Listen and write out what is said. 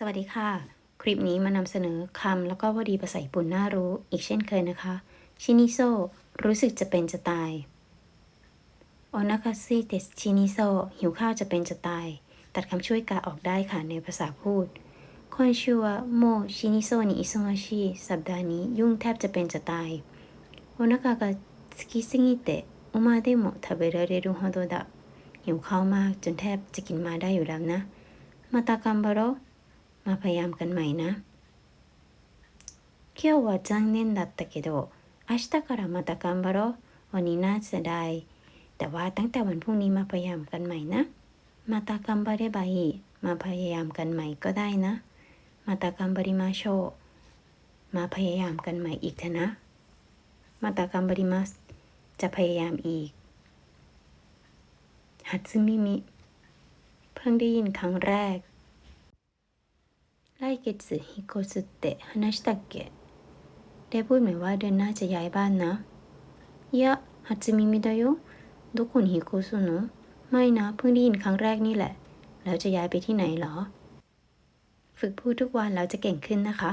สวัสดีค่ะ คลิปนี้มานำเสนอคำแล้วก็วลีภาษาญี่ปุ่นน่ารู้อีกเช่นเคยนะคะชินิโซรู้สึกจะเป็นจะตายโอนาคาซิเตสชินิโซหิวข้าวจะเป็นจะตาย ตัดคำช่วยกาออกได้ค่ะในภาษาพูดคอนชัวโมชินิโซนิอิซงาชิสัปดาห์นี้ยุ่งแทบจะเป็นจะตายโอนาคากะสกิสงิเตะโอมาเดโมทาเบระเรรุฮอโดดะหิวข้าวมากจนแทบจะกินมาได้อยู่แล้วนะมาตากัมบาโร มาพยายามกันใหม่นะ今日は残念だったけど明日からまた頑張ろうวันนี้น่าเสียดายแต่ว่าตั้งแต่วันพรุ่งนี้มาพยายามกันใหม่นะ มาตากัมบาเรบายมาพยายามกันใหม่ก็ได้นะ มาตากัมบาริมาโชมาพยายามกันใหม่อีกเถอะนะ มาตากัมบาริมัสจะพยายามอีกฮัตซึมิมิเพิ่งได้ยินครั้งแรก 来月引っ越すって話したっけได้พูดเหมือนว่าเดือนหน้าจะย้ายบ้านนะいや初耳だよどこに引っ越すのไม่นะเพิ่งได้ยินครั้งแรกนี่แหละ แล้วจะย้ายไปที่ไหนเหรอ ฝึกพูดทุกวันแล้วจะเก่งขึ้นนะคะ